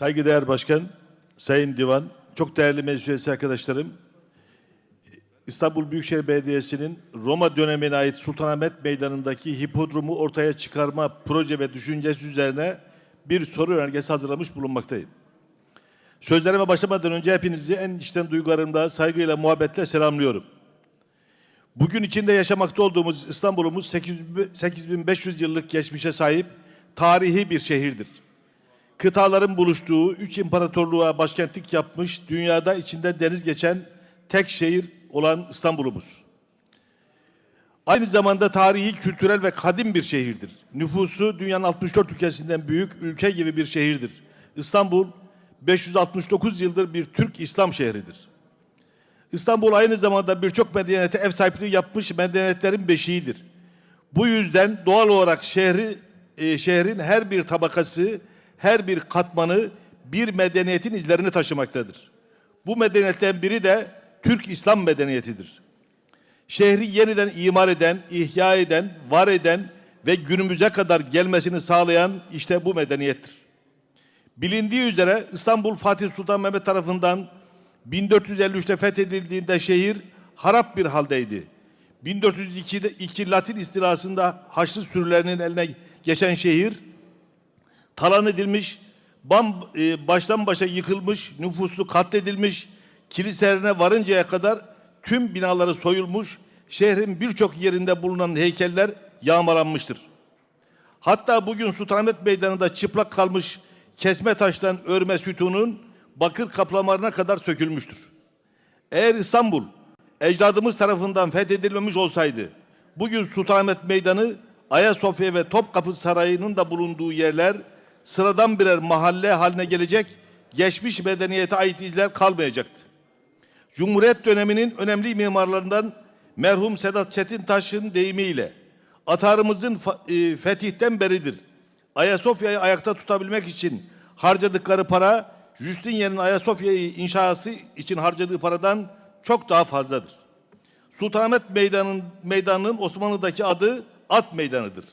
Saygıdeğer Başkan, Sayın Divan, çok değerli meclis üyesi arkadaşlarım, İstanbul Büyükşehir Belediyesi'nin Roma dönemine ait Sultanahmet Meydanı'ndaki hipodromu ortaya çıkarma proje ve düşüncesi üzerine bir soru önergesi hazırlamış bulunmaktayım. Sözlerime başlamadan önce hepinizi en içten duygularımla, saygıyla, muhabbetle selamlıyorum. Bugün içinde yaşamakta olduğumuz İstanbul'umuz 800 8500 yıllık geçmişe sahip tarihi bir şehirdir. Kıtaların buluştuğu, üç imparatorluğa başkentlik yapmış, dünyada içinde deniz geçen tek şehir olan İstanbul'umuz. Aynı zamanda tarihi, kültürel ve kadim bir şehirdir. Nüfusu dünyanın 64 ülkesinden büyük ülke gibi bir şehirdir. İstanbul 569 yıldır bir Türk İslam şehridir. İstanbul aynı zamanda birçok medeniyete ev sahipliği yapmış medeniyetlerin beşiğidir. Bu yüzden doğal olarak şehri e, şehrin her bir tabakası, her bir katmanı bir medeniyetin izlerini taşımaktadır. Bu medeniyetten biri de Türk İslam medeniyetidir. Şehri yeniden imar eden, ihya eden, var eden ve günümüze kadar gelmesini sağlayan işte bu medeniyettir. Bilindiği üzere İstanbul Fatih Sultan Mehmet tarafından 1453'te fethedildiğinde şehir harap bir haldeydi. 1402'de iki Latin istilasında Haçlı sürülerinin eline geçen şehir talan edilmiş, bam, e, baştan başa yıkılmış, nüfusu katledilmiş, kiliselerine varıncaya kadar tüm binaları soyulmuş, şehrin birçok yerinde bulunan heykeller yağmalanmıştır. Hatta bugün Sultanahmet Meydanı'nda çıplak kalmış kesme taştan örme sütunun bakır kaplamalarına kadar sökülmüştür. Eğer İstanbul ecdadımız tarafından fethedilmemiş olsaydı bugün Sultanahmet Meydanı Ayasofya ve Topkapı Sarayı'nın da bulunduğu yerler sıradan birer mahalle haline gelecek, geçmiş medeniyete ait izler kalmayacaktı. Cumhuriyet döneminin önemli mimarlarından merhum Sedat Çetintaş'ın deyimiyle atarımızın e, fetihten beridir. Ayasofya'yı ayakta tutabilmek için harcadıkları para Justinian'ın Ayasofya'yı inşası için harcadığı paradan çok daha fazladır. Sultanahmet meydanının Osmanlı'daki adı At Meydanı'dır.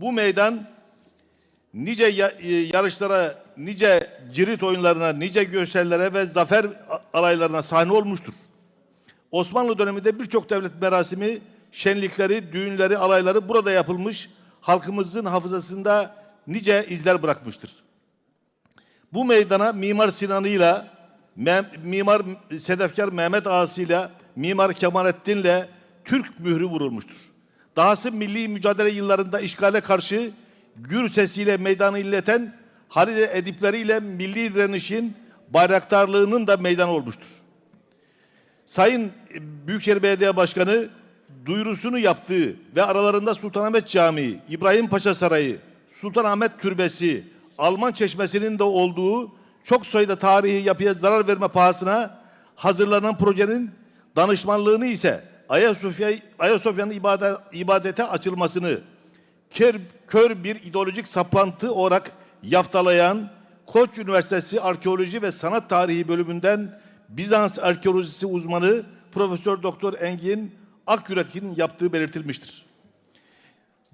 Bu meydan nice e, yarışlara, nice cirit oyunlarına, nice gösterilere ve zafer alaylarına sahne olmuştur. Osmanlı döneminde birçok devlet merasimi, şenlikleri, düğünleri, alayları burada yapılmış, halkımızın hafızasında nice izler bırakmıştır. Bu meydana Mimar Sinan'ıyla, Mimar Sedefkar Mehmet Ağası'yla, Mimar Kemalettin'le Türk mührü vurulmuştur. Dahası milli mücadele yıllarında işgale karşı gür sesiyle meydanı illeten Halide edipleriyle milli direnişin bayraktarlığının da meydan olmuştur. Sayın Büyükşehir Belediye Başkanı duyurusunu yaptığı ve aralarında Sultanahmet Camii, İbrahim Paşa Sarayı, Sultanahmet Türbesi, Alman Çeşmesi'nin de olduğu çok sayıda tarihi yapıya zarar verme pahasına hazırlanan projenin danışmanlığını ise Ayasofya Ayasofya'nın ibadet, ibadete açılmasını kör, kör bir ideolojik saplantı olarak yaftalayan Koç Üniversitesi Arkeoloji ve Sanat Tarihi bölümünden Bizans arkeolojisi uzmanı Profesör Doktor Engin Akyürek'in yaptığı belirtilmiştir.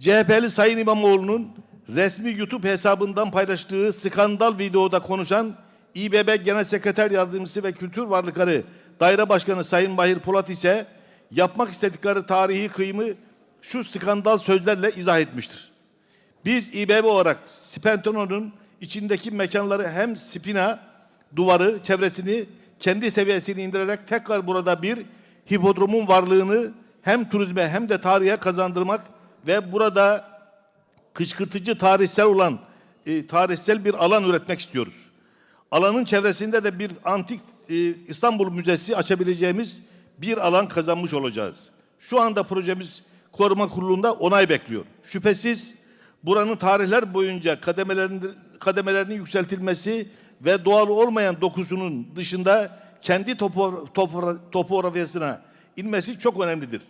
CHP'li Sayın İmamoğlu'nun resmi YouTube hesabından paylaştığı skandal videoda konuşan İBB Genel Sekreter Yardımcısı ve Kültür Varlıkları Daire Başkanı Sayın Mahir Polat ise yapmak istedikleri tarihi kıyımı şu skandal sözlerle izah etmiştir. Biz İBB olarak Spenteno'nun içindeki mekanları hem spina duvarı çevresini kendi seviyesini indirerek tekrar burada bir hipodromun varlığını hem turizme hem de tarihe kazandırmak ve burada kışkırtıcı tarihsel olan e, tarihsel bir alan üretmek istiyoruz. Alanın çevresinde de bir antik e, İstanbul Müzesi açabileceğimiz bir alan kazanmış olacağız. Şu anda projemiz koruma kurulunda onay bekliyor. Şüphesiz buranın tarihler boyunca kademelerin, kademelerinin yükseltilmesi ve doğal olmayan dokusunun dışında kendi topo, topografyasına inmesi çok önemlidir.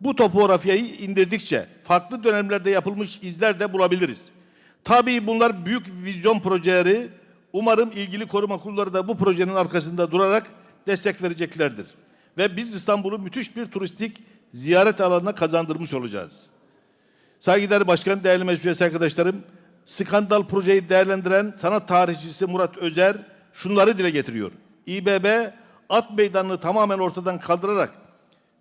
Bu topografyayı indirdikçe farklı dönemlerde yapılmış izler de bulabiliriz. Tabii bunlar büyük vizyon projeleri. Umarım ilgili koruma kurulları da bu projenin arkasında durarak destek vereceklerdir. Ve biz İstanbul'u müthiş bir turistik ziyaret alanına kazandırmış olacağız. Saygıdeğer Başkan, değerli meclis üyesi arkadaşlarım, skandal projeyi değerlendiren sanat tarihçisi Murat Özer şunları dile getiriyor. İBB at meydanını tamamen ortadan kaldırarak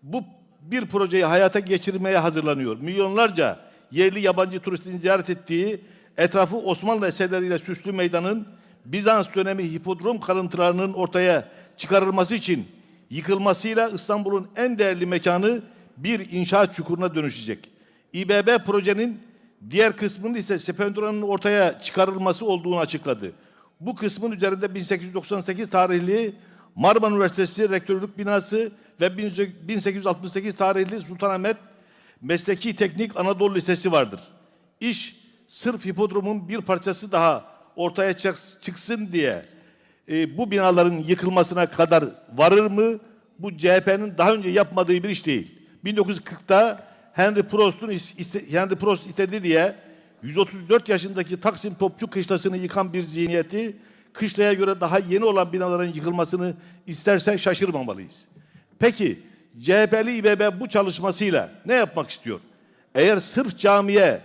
bu bir projeyi hayata geçirmeye hazırlanıyor. Milyonlarca yerli yabancı turistin ziyaret ettiği etrafı Osmanlı eserleriyle süslü meydanın Bizans dönemi hipodrom kalıntılarının ortaya çıkarılması için yıkılmasıyla İstanbul'un en değerli mekanı bir inşaat çukuruna dönüşecek. İBB projenin diğer kısmının ise Spendura'nın ortaya çıkarılması olduğunu açıkladı. Bu kısmın üzerinde 1898 tarihli Marmara Üniversitesi Rektörlük Binası ve 1868 tarihli Sultanahmet Mesleki Teknik Anadolu Lisesi vardır. İş sırf hipodromun bir parçası daha ortaya çıks- çıksın diye e, bu binaların yıkılmasına kadar varır mı? Bu CHP'nin daha önce yapmadığı bir iş değil. 1940'ta Henry Prost'un is- iste- Henry Prost istedi diye 134 yaşındaki Taksim Topçu Kışlası'nı yıkan bir zihniyeti kışlaya göre daha yeni olan binaların yıkılmasını isterse şaşırmamalıyız. Peki CHP'li İBB bu çalışmasıyla ne yapmak istiyor? Eğer sırf camiye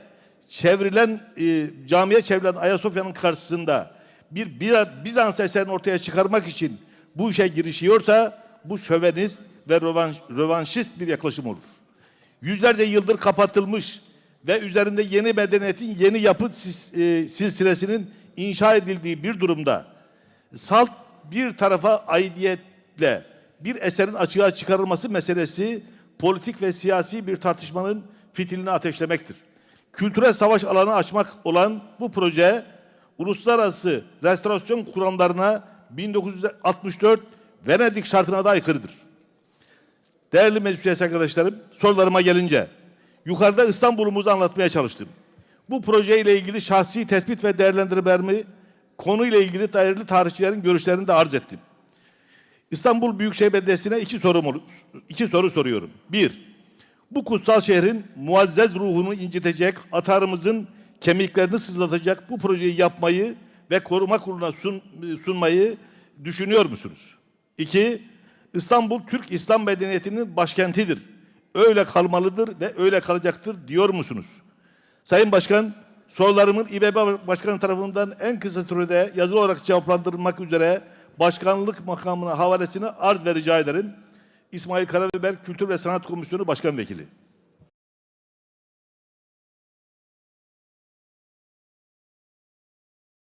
çevrilen e, camiye çevrilen Ayasofya'nın karşısında bir Bi- Bizans eserini ortaya çıkarmak için bu işe girişiyorsa bu şövenist ve rövanş, rövanşist bir yaklaşım olur. Yüzlerce yıldır kapatılmış ve üzerinde yeni medeniyetin yeni yapı e, silsilesinin inşa edildiği bir durumda salt bir tarafa aidiyetle bir eserin açığa çıkarılması meselesi politik ve siyasi bir tartışmanın fitilini ateşlemektir. Kültürel savaş alanı açmak olan bu proje uluslararası restorasyon kuramlarına 1964 Venedik şartına da aykırıdır. Değerli meclis arkadaşlarım, sorularıma gelince yukarıda İstanbul'umuzu anlatmaya çalıştım. Bu projeyle ilgili şahsi tespit ve değerlendirmelerimi konuyla ilgili değerli tarihçilerin görüşlerini de arz ettim. İstanbul Büyükşehir Belediyesi'ne iki sorum iki soru soruyorum. Bir, bu kutsal şehrin muazzez ruhunu incitecek, atarımızın kemiklerini sızlatacak bu projeyi yapmayı ve koruma kuruluna sun- sunmayı düşünüyor musunuz? İki, İstanbul Türk İslam medeniyetinin başkentidir. Öyle kalmalıdır ve öyle kalacaktır diyor musunuz? Sayın Başkan, sorularımın İBB Başkanı tarafından en kısa sürede yazılı olarak cevaplandırılmak üzere başkanlık makamına havalesini arz ve rica ederim. İsmail Karabiber Kültür ve Sanat Komisyonu Başkan Vekili.